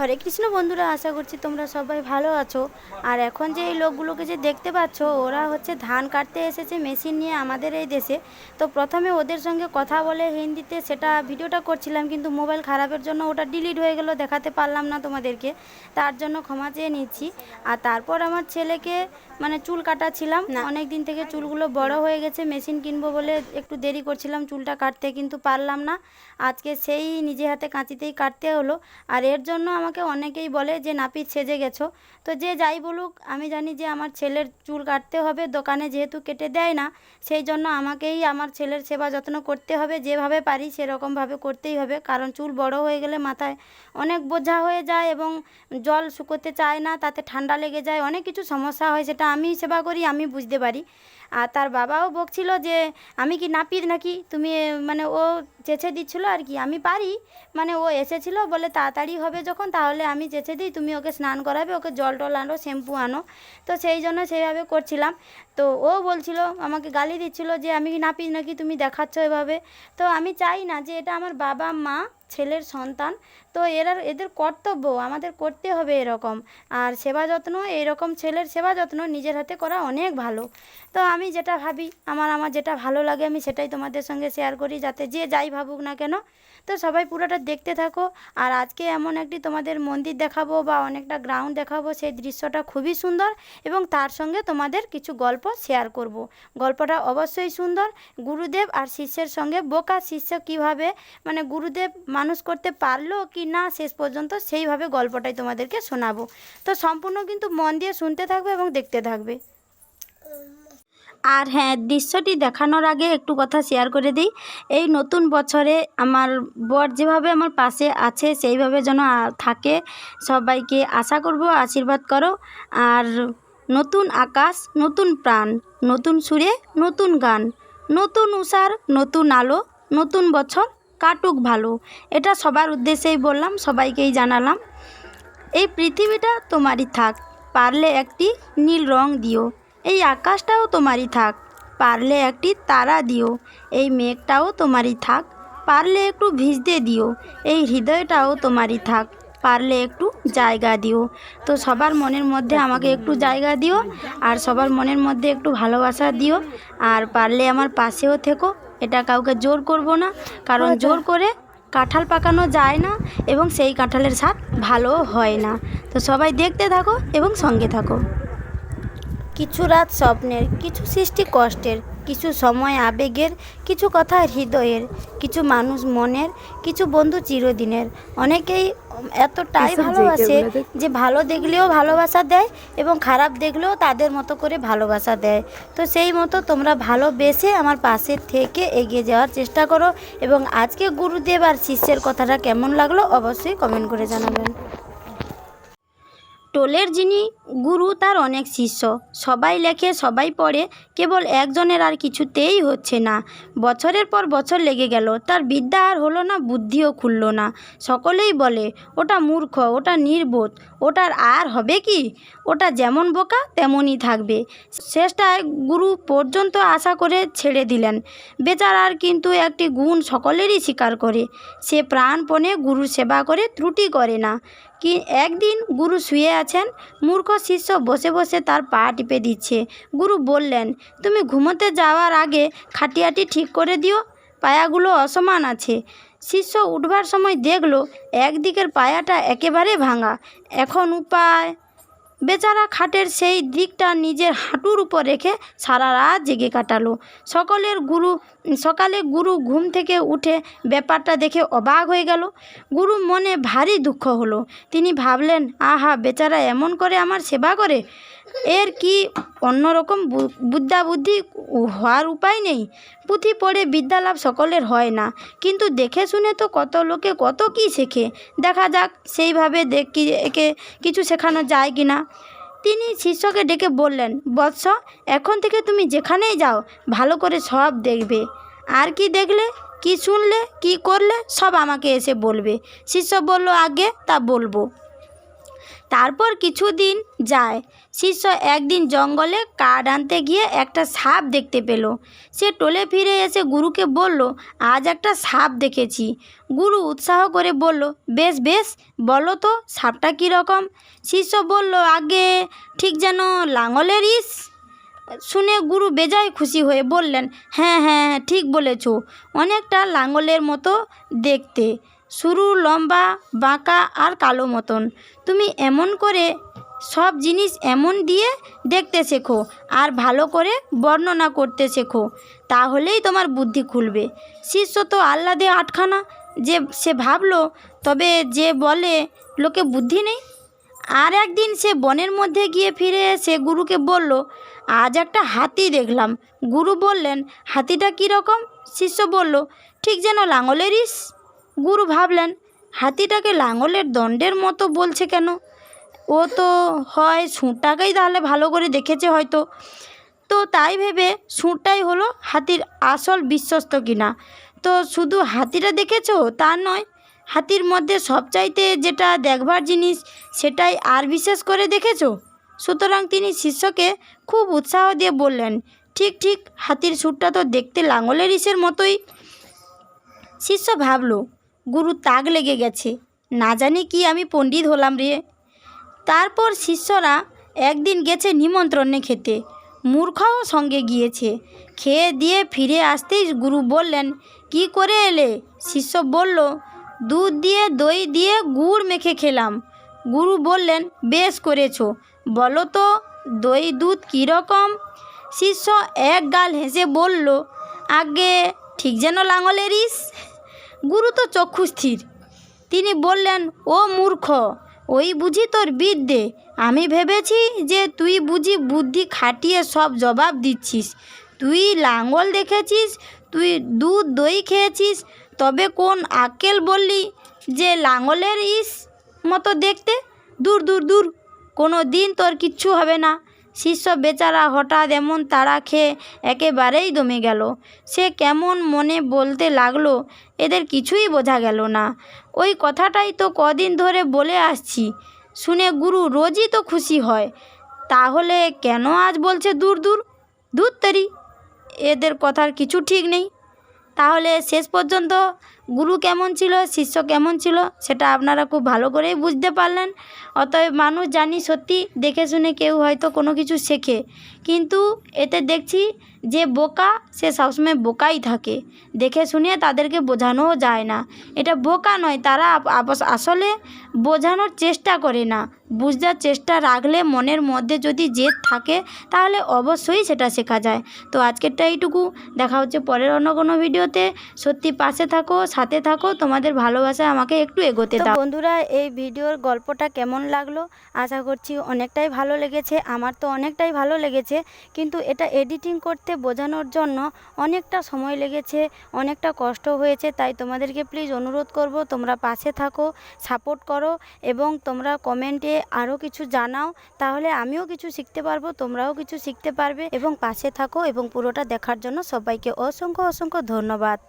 হরে কৃষ্ণ বন্ধুরা আশা করছি তোমরা সবাই ভালো আছো। আর এখন যে এই লোকগুলোকে যে দেখতে পাচ্ছ ওরা হচ্ছে ধান কাটতে এসেছে মেশিন নিয়ে আমাদের এই দেশে। তো প্রথমে ওদের সঙ্গে কথা বলে হিন্দিতে সেটা ভিডিওটা করছিলাম কিন্তু মোবাইল খারাপের জন্য ওটা ডিলিট হয়ে গেল দেখাতে পারলাম না তোমাদেরকে। তার জন্য ক্ষমা চেয়ে নিচ্ছি। আর তারপর আমার ছেলেকে মানে চুল কাটাচ্ছিলাম। অনেক দিন থেকে চুলগুলো বড় হয়ে গেছে মেশিন কিনবো বলে একটু দেরি করছিলাম চুলটা কাটতে কিন্তু পারলাম না। আজকে সেই নিজে হাতে কাঁচিতেই কাটতে হলো। আর এর জন্য আমাকে অনেকেই বলে যে, নাপিত সেজে গেছো। তো যে যাই বলুক, আমি জানি যে আমার ছেলের চুল কাটতে হবে, দোকানে যেহেতু কেটে দেয় না, সেই জন্য আমাকেই আমার ছেলের সেবা যত্ন করতে হবে। যেভাবে পারি সেরকমভাবে করতেই হবে, কারণ চুল বড় হয়ে গেলে মাথায় অনেক বোঝা হয়ে যায় এবং জল শুকোতে চায় না, তাতে ঠান্ডা লেগে যায়, অনেক কিছু সমস্যা হয়, সেটা আমি সেবা করি, আমি বুঝতে পারি। আর তার বাবাও বকছিল যে, আমি কি নাপিত নাকি? তুমি মানে ও চেঁচে দিচ্ছিল আর কি। আমি পারি মানে ও এসেছিল, বলে তাড়াতাড়ি হবে যখন, তাহলে আমি চেঁচে দিই, তুমি ওকে স্নান করাবে, ওকে জল টল আনো, শ্যাম্পু আনো। তো সেই জন্য সেইভাবে করছিলাম। তো ও বলছিল, আমাকে গালি দিচ্ছিল যে, আমি নাপিস নাকি? তুমি দেখাচ্ছ এভাবে। তো আমি চাই না যে, এটা আমার বাবা মা ছেলের সন্তান। তো এরা, এদের কর্তব্য, আমাদের করতে হবে এরকম। আর সেবা যত্ন, এরকম ছেলের সেবা যত্ন নিজের হাতে করা অনেক ভালো। তো আমি যেটা ভাবি, আমার আমার যেটা ভালো লাগে, আমি সেটাই তোমাদের সঙ্গে শেয়ার করি, যাতে যে যাই ভাবুক না কেন, তো সবাই পুরোটা দেখতে থাকো। আর আজকে এমন একটি তোমাদের মন্দির দেখাবো বা অনেকটা গ্রাউন্ড দেখাবো, সেই দৃশ্যটা খুবই সুন্দর এবং তার সঙ্গে তোমাদের কিছু গল্প শেয়ার করব। গল্পটা অবশ্যই সুন্দর। গুরুদেব আর শিষ্যের সঙ্গে বোকা শিষ্য কীভাবে মানে গুরুদেব মানুষ করতে পারল কি না, শেষ পর্যন্ত সেইভাবে গল্পটাই তোমাদেরকে শোনাবো। তো সম্পূর্ণ কিন্তু মন দিয়ে শুনতে থাকবে এবং দেখতে থাকবে। আর হ্যাঁ দৃশ্যটি দেখানোর আগে একটু কথা শেয়ার করে দিই। এই নতুন বছরে আমার বর যেভাবে আমার পাশে আছে, সেইভাবে যেন থাকে। সবাইকে আশা করব, আশীর্বাদ করো। আর নতুন আকাশ, নতুন প্রাণ, নতুন সুরে নতুন গান, নতুন উষার, নতুন আলো, নতুন বছর। কাটুক ভালো। এটা সবার উদ্দেশ্যেই বললাম, সবাইকেই জানালাম। এই পৃথিবীটা তোমারই থাক, পারলে একটি নীল রং দিও। এই আকাশটাও তোমারই থাক, পারলে একটি তারা দিও। এই মেঘটাও তোমারই থাক, পারলে একটু ভিজতে দিও। এই হৃদয়টাও তোমারই থাক, পারলে একটু জায়গা দিও। তো সবার মনের মধ্যে আমাকে একটু জায়গা দিও, আর সবার মনের মধ্যে একটু ভালোবাসা দিও। আর পারলে আমার পাশেও থেকো এটা কাউকে জোর করব না কারণ জোর করে কাঁঠাল পাকানো যায় না এবং সেই কাঁঠালের স্বাদ ভালো হয় না। তো সবাই দেখতে থাকো এবং সঙ্গে থাকো। কিছু রাত স্বপ্নের কিছু সৃষ্টি কষ্টের কিছু সময় আবেগের কিছু কথা হৃদয়ের কিছু মানুষ মনের কিছু বন্ধু চিরদিনের। অনেকেই এতটাই ভালোবাসে যে ভালো দেখলেও ভালোবাসা দেয় এবং খারাপ দেখলেও তাদের মতো করে ভালোবাসা দেয়। তো সেই মতো তোমরা ভালোবেসে আমার পাশে থেকে এগিয়ে যাওয়ার চেষ্টা করো এবং আজকে গুরুদেব আর শিষ্যের কথাটা কেমন লাগল অবশ্যই কমেন্ট করে জানাবেন। টোলের যিনি গুরু, তার অনেক শিষ্য। সবাই লেখে, সবাই পড়ে, কেবল একজনের আর কিছুতেই হচ্ছে না। বছরের পর বছর লেগে গেল, তার বিদ্যা আর হলো না, বুদ্ধিও খুলল না। সকলেই বলে, ওটা মূর্খ, ওটা নির্বোধ, ওটার আর হবে কি? ওটা যেমন বোকা, তেমনই থাকবে। শেষটায় গুরু পর্যন্ত আশা করে ছেড়ে দিলেন। বেচারার কিন্তু একটি গুণ সকলেরই স্বীকার করে। সে প্রাণপণে গুরুর সেবা করে, ত্রুটি করে না। কি একদিন গুরু শুয়ে আছেন? মূর্খ শিষ্য বসে বসে তার পা টিপে দিচ্ছে। গুরু বললেন, তুমি ঘুমোতে যাওয়ার আগে খাটিয়াটি ঠিক করে দিও, পায়াগুলো অসমান আছে। শিষ্য উঠবার সময় দেখল, একদিকের পায়াটা একেবারে ভাঙা। এখন উপায়? বেচারা খাটের সেই দিকটা নিজের হাঁটুর উপর রেখে সারা রাত জেগে কাটালো। সকলের গুরু সকালে গুরু ঘুম থেকে উঠে ব্যাপারটা দেখে অবাক হয়ে গেল। গুরু মনে ভারী দুঃখ হলো। তিনি ভাবলেন, আহা, বেচারা এমন করে আমার সেবা করে? এর কি অন্যরকম বু- বুদ্ধা বুদ্ধি হওয়ার উপায় নেই? পুঁথি পড়ে বিদ্যা লাভ সকলের হয় না। কিন্তু দেখে শুনে তো কত লোকে কত কি শেখে। দেখা যাক, সেইভাবে দেখি একে কিছু শেখানো যায় কি না তিনি শিষ্যকে ডেকে বললেন, বৎস, এখন থেকে তুমি যেখানেই যাও, ভালো করে সব দেখবে। আর কি দেখলে, কি শুনলে, কি করলে, সব আমাকে এসে বলবে। শিষ্য বলল, আগে তা বলব। তারপর কিছুদিন যায়। শিষ্য একদিন জঙ্গলে কাঠ আনতে গিয়ে একটা সাপ দেখতে পেল। সে টোলে ফিরে এসে গুরুকে বলল, আজ একটা সাপ দেখেছি। গুরু উৎসাহ করে বলল, বেশ বেশ, বলো তো, সাপটা কীরকম শিষ্য বলল, আগে ঠিক যেন লাঙলের ইস। শুনে গুরু বেজায় খুশি হয়ে বললেন হ্যাঁ হ্যাঁ হ্যাঁ ঠিক বলেছ। অনেকটা লাঙলের মতো দেখতে। সরু, লম্বা, বাঁকা আর কালো মতন। তুমি এমন করে সব জিনিস এমন দিয়ে দেখতে শেখো আর ভালো করে বর্ণনা করতে শেখো। তাহলেই তোমার বুদ্ধি খুলবে। শিষ্য তো আহ্লাদে আটখানা। যে সে ভাবলো, তবে যে বলে, লোকে বুদ্ধি নেই। আর একদিন সে বনের মধ্যে গিয়ে ফিরে এসে গুরুকে বলল, আজ একটা হাতি দেখলাম। গুরু বললেন, হাতিটা কীরকম শিষ্য বলল, ঠিক যেন লাঙলের ইস। গুরু ভাবলেন, হাতিটাকে লাঙলের দণ্ডের মতো বলছে কেন? ও তো হয় সুঁটাকেই তাহলে ভালো করে দেখেছে হয়তো। তো তাই ভেবে সুঁটাই হলো হাতির আসল বিশ্বস্ত কিনা। তো শুধু হাতিটা দেখেছ তা নয়, হাতির মধ্যে সবচাইতে যেটা দেখবার জিনিস সেটাই আর বিশেষ করে দেখেছ? সুতরাং তিনি শিষ্যকে খুব উৎসাহ দিয়ে বললেন, ঠিক ঠিক, হাতির সুরটা তো দেখতে লাঙলের ইসের মতোই। শিষ্য ভাবলো গুরু তাক লেগে গেছে। না জানি কি আমি পণ্ডিত হলাম রে। তারপর শিষ্যরা একদিন গেছে নিমন্ত্রণে খেতে। মূর্খাও সঙ্গে গিয়েছে। খেয়ে দিয়ে ফিরে আসতেই গুরু বললেন, কি করে এলে? শিষ্য বলল, দুধ দিয়ে, দই দিয়ে গুড় মেখে খেলাম। গুরু বললেন, বেশ করেছ। বলো তো, দই দুধ কীরকম শিষ্য এক গাল হেসে বলল, আগে ঠিক যেন লাঙলের ইস। গুরু তো চক্ষু স্থির। তিনি বললেন, ও মূর্খ, ওই বুঝি তোর বিদ্যে। আমি ভেবেছি যে তুই বুঝি বুদ্ধি খাটিয়ে সব জবাব দিচ্ছিস। তুই লাঙ্গল দেখেছিস, তুই দুধ দই খেয়েছিস, তবে কোন আকেল বললি যে লাঙ্গলের ইস মতো দেখতে? দূর দূর দূর কোনো দিন তোর কিচ্ছু হবে না। শিষ্য বেচারা হঠাৎ এমন তাড়া খেয়ে একেবারেই দমে গেল। সে কেমন মনে বলতে লাগল, এদের কিছুই বোঝা গেল না। ওই কথাটাই তো কদিন ধরে বলে আসছি, শুনে গুরু রোজই তো খুশি হয়। তাহলে কেন আজ বলছে দূর দূর? দূর তারি, এদের কথার কিছু ঠিক নেই। তাহলে শেষ পর্যন্ত গুরু কেমন ছিল, শিষ্য কেমন ছিল, সেটা আপনারা খুব ভালো করেই বুঝতে পারলেন। অতএব মানুষ জানি সত্যি দেখে শুনে কেউ হয়তো কোনো কিছু শেখে। কিন্তু এতে দেখছি যে বোকা, সে সবসময় বোকাই থাকে। দেখে শুনে তাদেরকে বোঝানোও যায় না। এটা বোকা নয়, তারা আসলে বোঝানোর চেষ্টা করে না। বুঝার চেষ্টা রাখলে মনের মধ্যে যদি জেদ থাকে, তাহলে অবশ্যই সেটা শেখা যায়। তো আজকেরটা এইটুকু। দেখা হচ্ছে পরের অন্য কোনো ভিডিওতে। সত্যি পাশে থাকো সাথে থাকো তোমাদের ভালোবাসায় আমাকে একটু এগোতে দাও। বন্ধুরা এই ভিডিওর গল্পটা কেমন লাগল? আশা করছি অনেকটাই ভালো লেগেছে আমার তো অনেকটাই ভালো লেগেছে কিন্তু এটা এডিটিং করতে বোঝানোর জন্য অনেকটা সময় লেগেছে অনেকটা কষ্ট হয়েছে তাই তোমাদেরকে প্লিজ অনুরোধ করব তোমরা পাশে থাকো সাপোর্ট করো এবং তোমরা কমেন্টে আরও কিছু জানাও তাহলে আমিও কিছু শিখতে পারব তোমরাও কিছু শিখতে পারবে এবং পাশে থাকো এবং পুরোটা দেখার জন্য সবাইকে অসংখ্য অসংখ্য ধন্যবাদ।